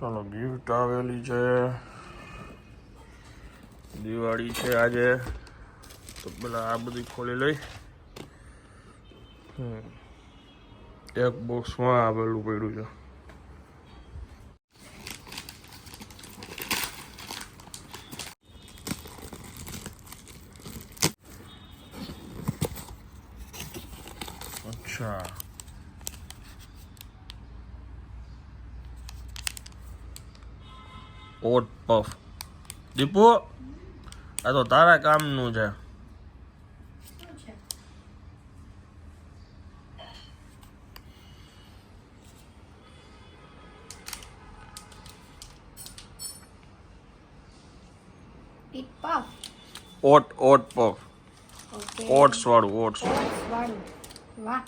ચાલો ગિફ્ટ આવેલી છે. દિવાળી છે આજે. તો પેલા આ બધી ખોલી લઈ. એક બોક્સમાં આવેલું પડ્યું છે. ઓટ પફ દીપુ આ તો તારા કામનું છે pit puff oat oat puff okay oats વાળું ઓટ્સ ઓટ્સ વાળું વાહ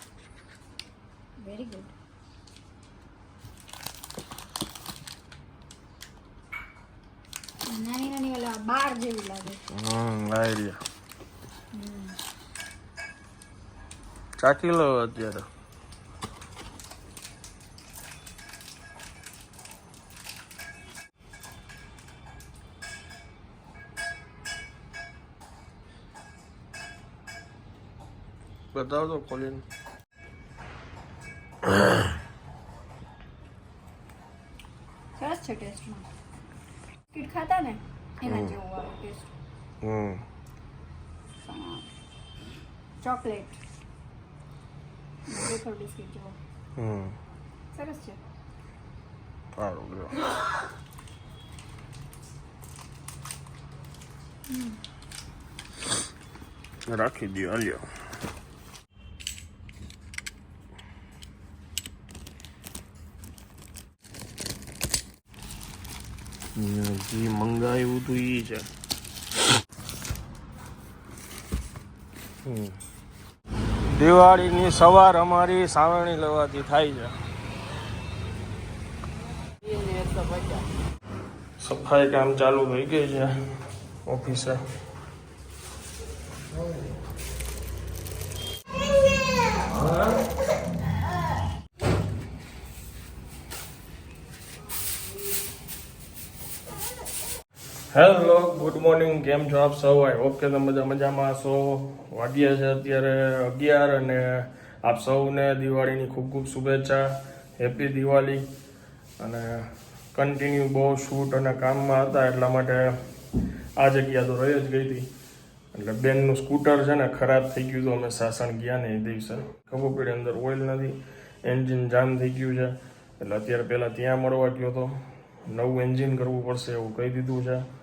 વેરી ગુડ નાની નાની ઓલા બાર જેવી લાગે. હમ આઈડિયા ચાખી લો અત્યારે? બતાવો તો ખોલીને સરસ છે ટેસ્ટમાં. કીટ ખાતા ને એના જેવું આવે ટેસ્ટ હમ. ચોકલેટ. વેફર બિસ્કિટ જેવો. હમ. સરસ છે. સારું લ્યો રાખી દો લ્યો જે મંગાવ્યું હતું એ છે. દિવાળીની સવાર અમારી સાવરણી લેવાથી થાય છે. સફાઈ કામ ચાલુ થઈ ગઈ છે ઓફિસે. હેલો ગુડ મોર્નિંગ કેમ છો આપ સૌ? આઈ હોપ કે તમે મજામાં છો વાગ્યા છે અત્યારે અગિયાર અને આપ સૌને દિવાળીની ખૂબ ખૂબ શુભેચ્છા. હેપી દિવાળી. અને કન્ટિન્યુ બહુ શૂટ અને કામમાં હતા, એટલા માટે આ જગ્યા તો રહી જ ગઈ હતી. એટલે બેનનું સ્કૂટર છે ને, ખરાબ થઈ ગયું હતું, અમે સાસણ ગયા ને એ દિવસે. ખબર પડી અંદર ઓઇલ નથી એન્જિન જામ થઈ ગયું છે. એટલે અત્યારે પહેલાં ત્યાં મળવા ગયો હતો નવું એન્જિન કરવું પડશે એવું કહી દીધું છે.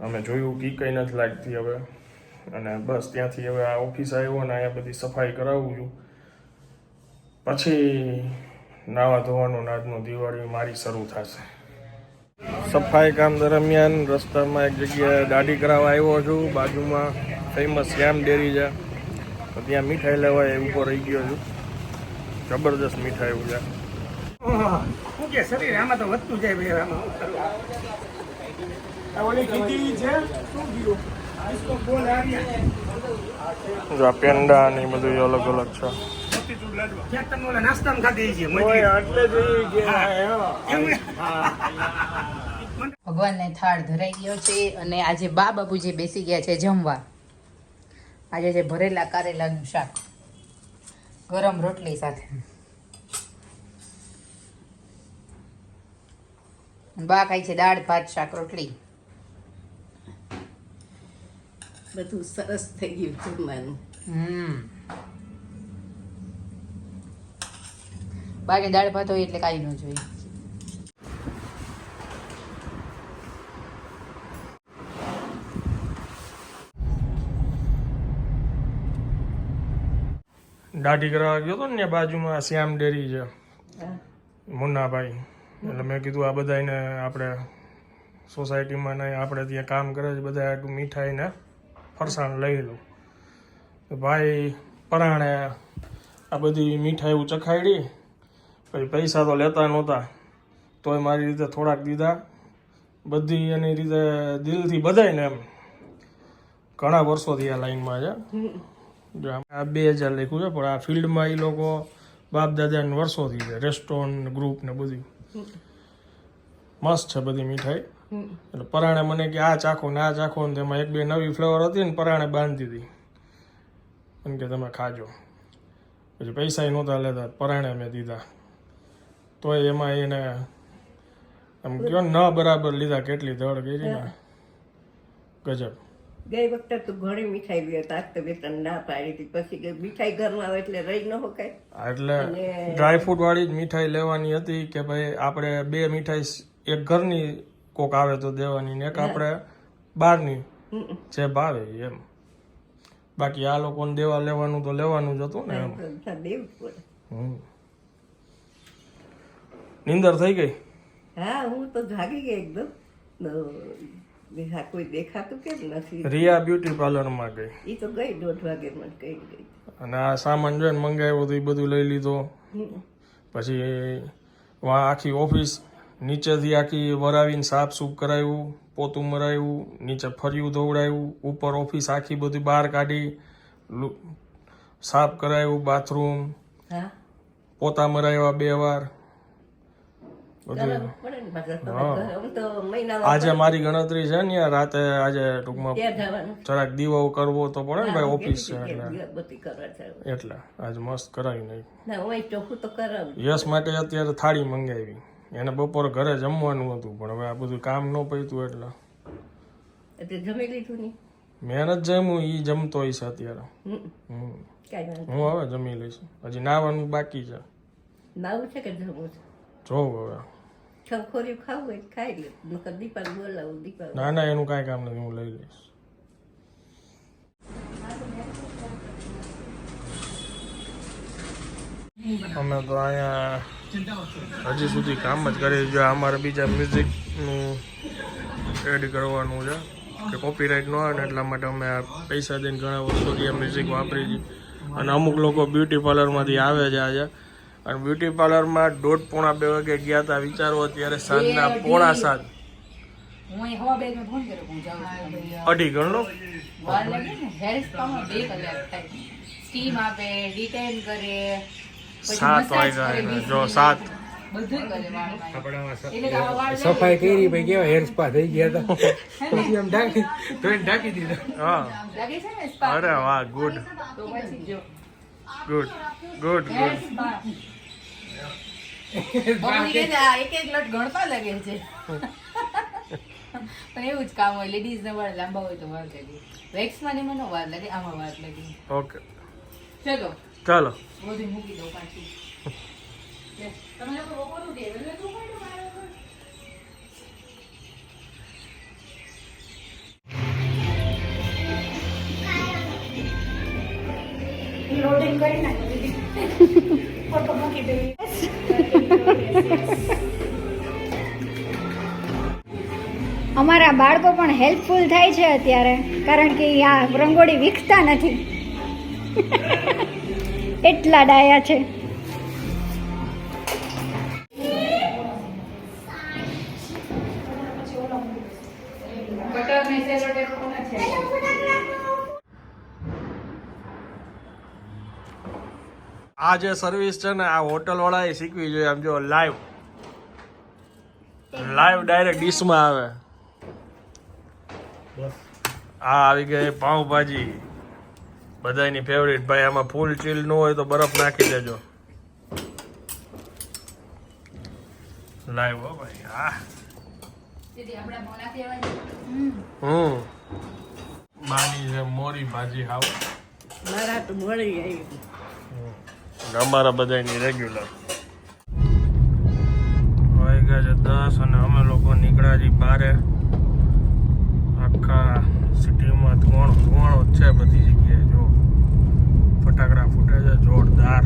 અમે જોયું કે કંઈ નથી લાગતી હવે. અને બસ ત્યાંથી હવે આ ઓફિસ આવ્યો ને અહીંયા બધી સફાઈ કરાવું છું. પછી નાવા ધોવાનું નાદનું દિવાળી મારી શરૂ થશે. સફાઈ કામ દરમિયાન રસ્તામાં એક જગ્યાએ દાઢી કરાવવા આવ્યો છું. બાજુમાં ફેમસ શ્યામ ડેરી છે. તો ત્યાં મીઠાઈ લેવા એ ઊભો રહી ગયો છું. જબરદસ્ત મીઠાઈ છે શું કે શરીર? આમાં તો વધતું જાય ભાઈ, આમાં. જો પેંડા ને બધું અલગ અલગ છે? ભગવાનને થાળ ધરાઈ ગયો છે અને આજે બા બાપુજી બેસી ગયા છે જમવા. આજે છે ભરેલા કારેલાનું શાક. ગરમ રોટલી સાથે. બા ખાય છે દાળ ભાત શાક રોટલી. બધું સરસ થઈ ગયું જમવાનું હમ બાકી દાળ ભાત હોય એટલે કાંઈ ન જોઈએ દાઢી કરાવવા ગયો હતો ને બાજુમાં શ્યામ ડેરી છે. મુન્નાભાઈ. એટલે મેં કીધું આ બધાને આપણે સોસાયટીમાં નહીં આપણે ત્યાં કામ કરે છે બધા આટલું મીઠાઈ ને ફરસાણ લઈ લઉં તો ભાઈ પરાણે આ બધી મીઠાઈ એવું ચખાડી પછી પૈસા તો લેતા નહોતા. તોય મારી રીતે થોડાક દીધા. બધી એની રીતે દિલથી બધાય એમ. ઘણા વર્ષોથી આ લાઈનમાં છે. જો આ બે હજાર લખ્યું છે પણ આ ફિલ્ડમાં એ લોકો બાપ દાદાને વર્ષોથી છે. રેસ્ટોરન્ટ ગ્રુપ ને બધું. મસ્ત છે બધી મીઠાઈ. એટલે પરાણે મને કે આ ચાખો ને આ ચાખો ને તેમાં એક બે નવી ફ્લેવર હતી ને પરાણે બાંધી હતી. એમ કે તમે ખાજો. પછી પૈસા નહોતા લેતા પરાણે મેં દીધા. તોય એમાં એને એમ કયો ન બરાબર લીધા કેટલી ધડ કરી ને. ગજબ. ગઈ વખતે તો ઘણી મીઠાઈ બી હતા તો બે ત્રણ ના પાડી હતી. પછી મીઠાઈ ઘરમાં આવે એટલે રહી ન હોકાય એટલે ડ્રાયફ્રૂટ વાળી જ મીઠાઈ લેવાની હતી કે ભાઈ આપણે બે મીઠાઈ એક ઘરની કોક આવે તો દેવાની ને એક આપણે બહારની જે ભાવે એમ. બાકી આ લોકોને દેવા લેવાનું તો લેવાનું જ હતું ને એમ. નીંદર થઈ ગઈ? હા હું તો જાગી ગઈ એકદમ. કોઈ દેખાતું કેમ નથી? રિયા બ્યુટી પાર્લરમાં ગઈ. એ તો ગઈ દોઢ વાગે મને કઈ ગઈ. અને આ સામાન જોઈને મંગાવ્યો તો એ બધું લઈ લીધો. પછી વા આખી ઓફિસ નીચેથી આખી વરાવીને સાફ સૂફ કરાવ્યું પોતું મરાવ્યું નીચે ફર્યું દોવડાવ્યું ઉપર ઓફિસ આખી બધી બહાર કાઢી સાફ કરાયું બાથરૂમ પોતા મરાવ્યા બે વાર. આજે મારી ગણતરી છે ને રાતે આજે ટૂંકમાં જરાક દીવો કરવો તો પડે ને ભાઈ ઓફિસ છે એટલે. એટલે આજે મસ્ત કરાવી નહીં યશ માટે અત્યારે થાળી મંગાવી. એને બપોરે ઘરે જમવાનું હતું પણ હવે આ બધું કામ ન પૈતું એટલે. એટલે જમી લીધું નહીં? મેં જ જમ્યું એ જમતો હોય છે અત્યારે. હું હવે જમી લઈશ. હજી નાવાનું બાકી છે. નાવું છે કે જમવું છે? જોઉં હવે. છંખોરી ખાવું હોય ખાઈ લે. નકર બોલાવું દીપા ના ના એનું કાંઈ કામ નથી હું લઈ લઈશ. અમે તો અહીંયા હજી સુધી કામ જ કરી જો અમારે બીજા મ્યુઝિકનું એડ કરવાનું છે કે કોપીરાઇટ ન આવે ને એટલા માટે અમે આ પૈસા દઈને ઘણા વર્ષોથી આ મ્યુઝિક વાપરી છે અને અમુક લોકો બ્યુટી પાર્લરમાંથી આવે છે આજે. અને બ્યુટી પાર્લરમાં દોઢ પોણા બે વાગે ગયા હતા વિચારો અત્યારે સાંજના પોણા સાત. અઢી ગણનો સ્ટીમ આપે ડિટેન કરે સાત વાગ્યા કરે એને. 20 જો સાત. સફાઈ કરી ભાઈ કેવા હેર સ્પા થઈ ગયા હતા. પછી એમ ઢાંકી તો એને ઢાંકી દીધા. હા. લાગે છે ને spa? અરે વાહ ગુડ. તો પછી જો. Good good good. Spa? Mummy કહે છે, આ એક એક લટ ગણતા લાગે છે. પણ એવું જ કામ હોય લેડીઝ ને વાળ લાંબા હોય તો વાર લાગે. વેક્સમાં ને મને વાર લાગે આમાં વાર લાગે. ઓકે. ચલો. ચાલો? લોડિંગ કરી નાખી ફોટો મૂકી દેવી અમારા બાળકો પણ હેલ્પફુલ થાય છે અત્યારે કારણ કે આ રંગોળી વિકતા નથી. એટલા ડાયા છે આ જે સર્વિસ છે? ને આ હોટલ વાળાએ શીખવી જોઈએ આમ જો લાઈવ લાઈવ ડાયરેક્ટ ડીશમાં આવે. આ આવી ગઈ પાઉંભાજી. બધાની ફેવરિટ ભાઈ આમાં ફૂલ ચીલ ન હોય તો બરફ નાખી દેજો. લાઈવ હો ભાઈ. હા હમ. બાની છે મોરી ભાજી હાવ. મારા તો મળી અમારા બધાની રેગ્યુલર વાગ્યા છે દસ અને અમે લોકો નીકળ્યા છીએ બારે. આખા સિટીમાં ધુવાણો જ છે બધી જગ્યાએ જો. ફટાકડા ફૂટે છે જોરદાર.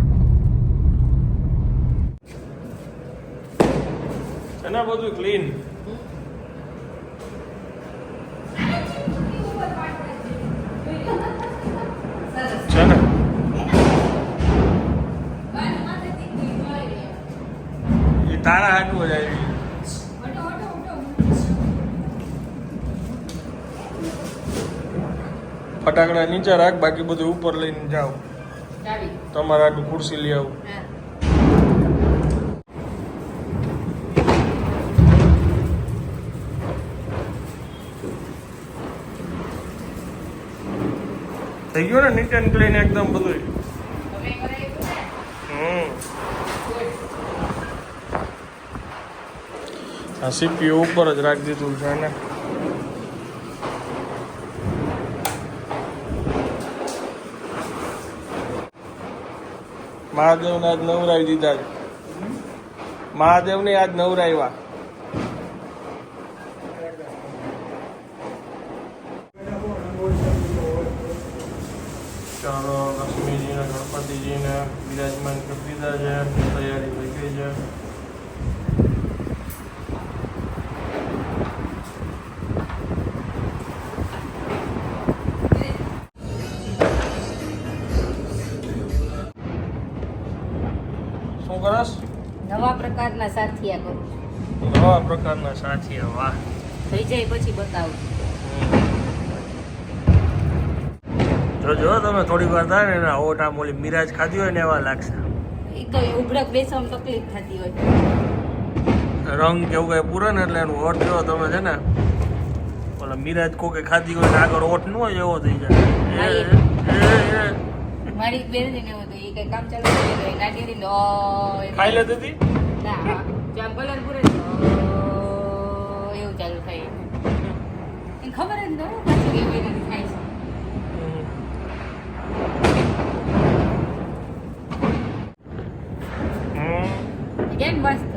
એના બધું ક્લીન છે એ તારા હાટું જ ફટાકડા નીચે રાખ બાકી બધું ઉપર લઈને જાઓ. તમારા આગળ ખુરશી લઈ આવું. થઈ ગયો ને નીટ એન્ડ ક્લીન એકદમ બધું હમ. આ સીપીયુ ઉપર જ રાખી દીધું છે ને મહાદેવને આજ નવરાવી દીધા મહાદેવને આજ નવરાવ્યા. ચાલો, લક્ષ્મીજીને, ગણપતિજીને, બિરાજમાન કરી દીધા છે, તૈયારી થઈ ગઈ છે. સાથિયા કરું નવા પ્રકારના સાથિયા વાહ. થઈ જાય પછી બતાવું. જો જો તમે થોડી વાર થાય ને ઓટા મોલી મિરાજ ખાધી હોય ને એવા લાગશે. એ તો ઉઘડક બેસવામાં તકલીફ થતી હોય. રંગ કેવું કઈ પૂરે ને એટલે એનું ઓટ જો તમે છે ને ઓલા મિરાજ કોકે ખાધી હોય ને આગળ ઓટ ન હોય એવો થઈ જાય. મારી બેન ને એવું હતું એ કઈ કામ ચાલુ. ખાઈ લેતી હતી? ના હા. કલર પૂરે એવું ચાલુ થાય. એને ખબર જ ન પાછું કેવી રીતે થાય છે. કેમ મસ્ત?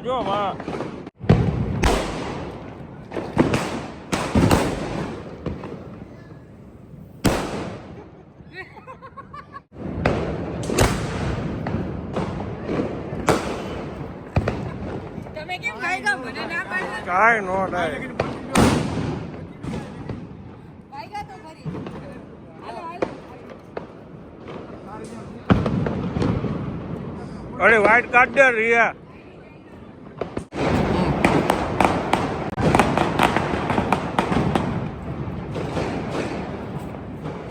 વાહ જો વાહ તમે કેમ ભાઈ મને ના પાડો કાંઈ નો થાય. અરે વાઈટ કાઢ દે રિયા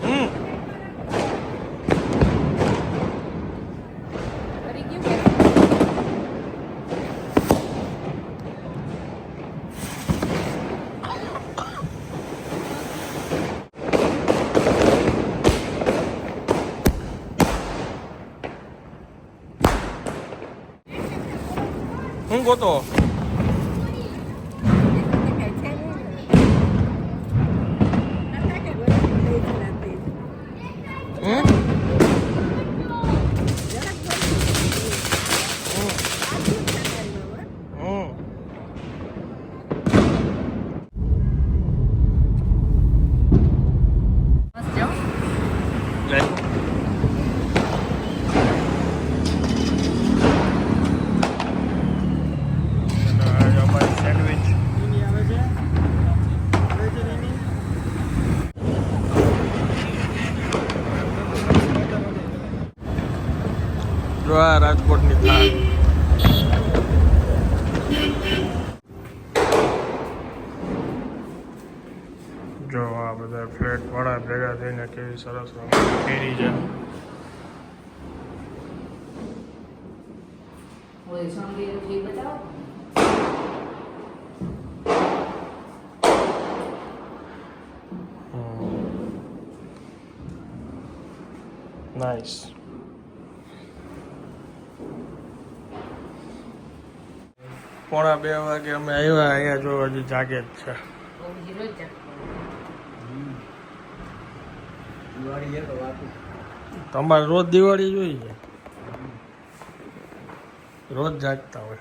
હમ કરી ગયું કે હું ગોતો જો આ બધા ફ્લેટ વાળા ભેગા થઈને કેવી સરસ રમત ફેરી છે. નાઇસ પોણા બે વાગે અમે આવ્યા અહીંયા જો હજી જાગે જ છે. તમારે રોજ દિવાળી જોઈએ. રોજ જાગતા હોય.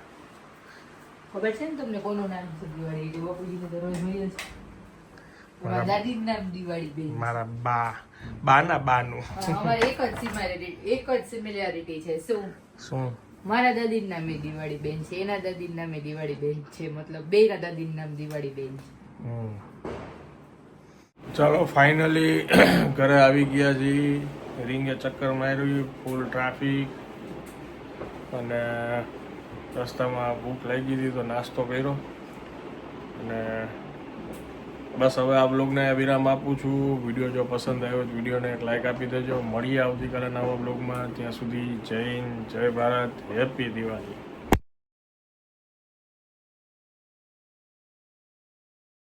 ખબર છે ને તમને કોનું નામ છે દિવાળી? એટલે બાપુજીને તો રોજ જોઈએ છે. મારા દાદીનું નામ દિવાળી બેન. મારા બા બાના બાનું. અમારે એક જ સિમિલારિટી એક જ સિમિલારિટી છે. શું? શું? મારા દાદીનું નામે દિવાળી બેન છે એના દાદીનું નામે દિવાળી બેન છે. મતલબ બેના દાદીનું નામ દિવાળી બેન છે. હમ. ચાલો ફાઇનલી ઘરે આવી ગયા છીએ રિંગે ચક્કર માર્યું ફૂલ ટ્રાફિક અને રસ્તામાં ભૂખ લાગી હતી તો નાસ્તો કર્યો. અને બસ હવે આ બ્લોગને વિરામ આપું છું. વીડિયો જો પસંદ આવ્યો તો વિડીયોને એક લાઇક આપી દેજો. મળીએ આવતીકાલે નવા બ્લોગમાં ત્યાં સુધી જય હિન્દ, જય ભારત. હેપી દિવાળી